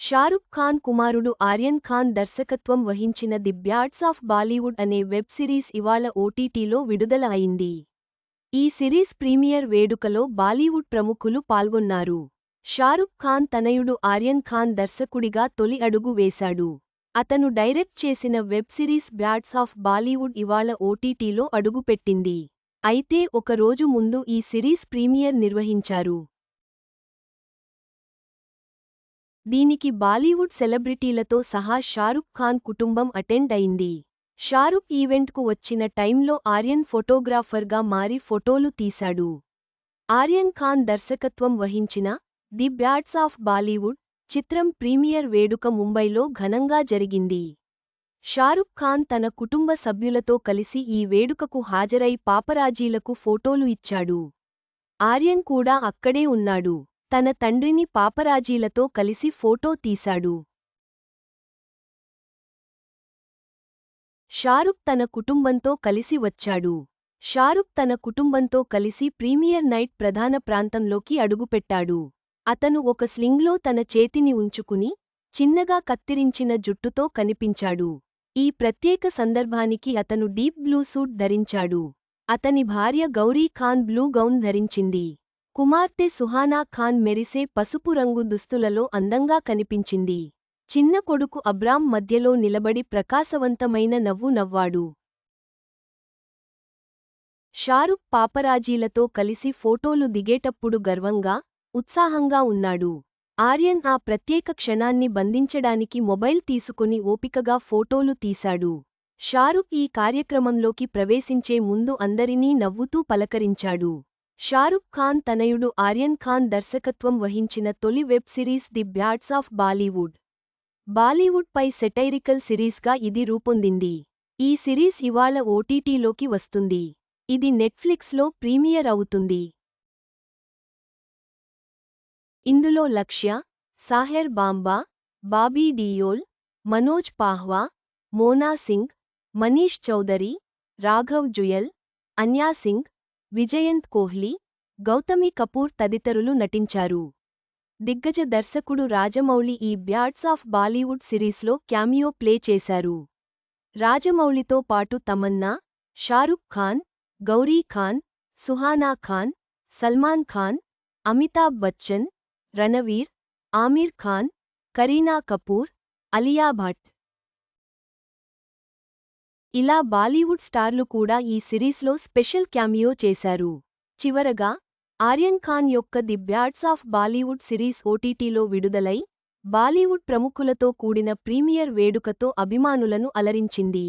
షారుఖ్ ఖాన్ కుమారుడు ఆర్యన్ ఖాన్ దర్శకత్వం వహించిన ది బ్యాడ్స్ ఆఫ్ బాలీవుడ్ అనే వెబ్ సిరీస్ ఇవాళ ఓటీటీలో విడుదల అయింది. ఈ సిరీస్ ప్రీమియర్ వేడుకలో బాలీవుడ్ ప్రముఖులు పాల్గొన్నారు. షారుఖ్ ఖాన్ తనయుడు ఆర్యన్ ఖాన్ దర్శకుడిగా తొలి అడుగు వేశాడు. అతను డైరెక్ట్ చేసిన web series bads of Bollywood ఇవాళ ఓటీటీలో అడుగుపెట్టింది. అయితే ఒక రోజు ముందు ఈ సిరీస్ ప్రీమియర్ నిర్వహించారు. దీనికి బాలీవుడ్ సెలబ్రిటీలతో సహా షారుఖ్ ఖాన్ కుటుంబం అటెండ్ అయింది. షారుఖ్ ఈవెంట్కు వచ్చిన టైంలో ఆర్యన్ ఫోటోగ్రాఫర్గా మారి ఫోటోలు తీశాడు. ఆర్యన్ ఖాన్ దర్శకత్వం వహించిన ది బ్యాట్స్ ఆఫ్ బాలీవుడ్ చిత్రం ప్రీమియర్ వేడుక ముంబైలో ఘనంగా జరిగింది. షారుఖ్ ఖాన్ తన కుటుంబ సభ్యులతో కలిసి ఈ వేడుకకు హాజరై పాపరాజీలకు ఫోటోలు ఇచ్చాడు. ఆర్యన్ కూడా అక్కడే ఉన్నాడు. తన తండ్రిని పాపరాజీలతో కలిసి ఫోటో తీశాడు. షారుఖ్ తన కుటుంబంతో కలిసి వచ్చాడు. షారుఖ్ తన కుటుంబంతో కలిసి ప్రీమియర్ నైట్ ప్రధాన ప్రాంతంలోకి అడుగుపెట్టాడు. అతను ఒక స్లింగ్లో తన చేతిని ఉంచుకుని చిన్నగా కత్తిరించిన జుట్టుతో కనిపించాడు. ఈ ప్రత్యేక సందర్భానికి అతను డీప్ బ్లూ సూట్ ధరించాడు. అతని భార్య గౌరీ ఖాన్ బ్లూ గౌన్ ధరించింది. కుమార్తె సుహానా ఖాన్ మెరిసే పసుపు రంగు దుస్తులలో అందంగా కనిపించింది. చిన్న కొడుకు అబ్రామ్ మధ్యలో నిలబడి ప్రకాశవంతమైన నవ్వు నవ్వాడు. షారుఖ్ పాపరాజీలతో కలిసి ఫోటోలు దిగేటప్పుడు గర్వంగా ఉత్సాహంగా ఉన్నాడు. ఆర్యన్ ఆ ప్రత్యేక క్షణాన్ని బంధించడానికి మొబైల్ తీసుకుని ఓపికగా ఫోటోలు తీశాడు. షారుఖ్ ఈ కార్యక్రమంలోకి ప్రవేశించే ముందు అందరినీ నవ్వుతూ పలకరించాడు. షారుఖ్ ఖాన్ తనయుడు ఆర్యన్ ఖాన్ దర్శకత్వం వహించిన తొలి web series the bats of Bollywood. Bollywood pi satirical సిరీస్గా ఇది రూపొందింది. ఈ సిరీస్ ఇవాళ ఓటీటీలోకి వస్తుంది. ఇది నెట్ఫ్లిక్స్లో ప్రీమియర్ అవుతుంది. ఇందులో లక్ష్య సాహెర్ బాంబా బాబీ డియోల్ మనోజ్ పాహ్వా మోనా సింగ్ మనీష్ చౌదరి రాఘవ్ జుయల్ అన్యా సింగ్ విజయంత్ కోహ్లీ గౌతమి కపూర్ తదితరులు నటించారు. దిగ్గజ దర్శకుడు రాజమౌళి ఈ బ్యాడ్స్ ఆఫ్ బాలీవుడ్ సిరీస్లో క్యామియో ప్లే చేశారు. రాజమౌళితో పాటు తమన్నా షారుఖ్ ఖాన్ గౌరీ ఖాన్ సుహానా ఖాన్ సల్మాన్ ఖాన్ అమితాబ్ బచ్చన్ రణవీర్ ఆమీర్ ఖాన్ కరీనా కపూర్ అలియా భట్ ఇలా బాలీవుడ్ స్టార్లు కూడా ఈ సిరీస్లో స్పెషల్ క్యామియో చేశారు. చివరగా ఆర్యన్ ఖాన్ యొక్క the bads of Bollywood series ఓటీటీలో విడుదలై బాలీవుడ్ ప్రముఖులతో కూడిన ప్రీమియర్ వేడుకతో అభిమానులను అలరించింది.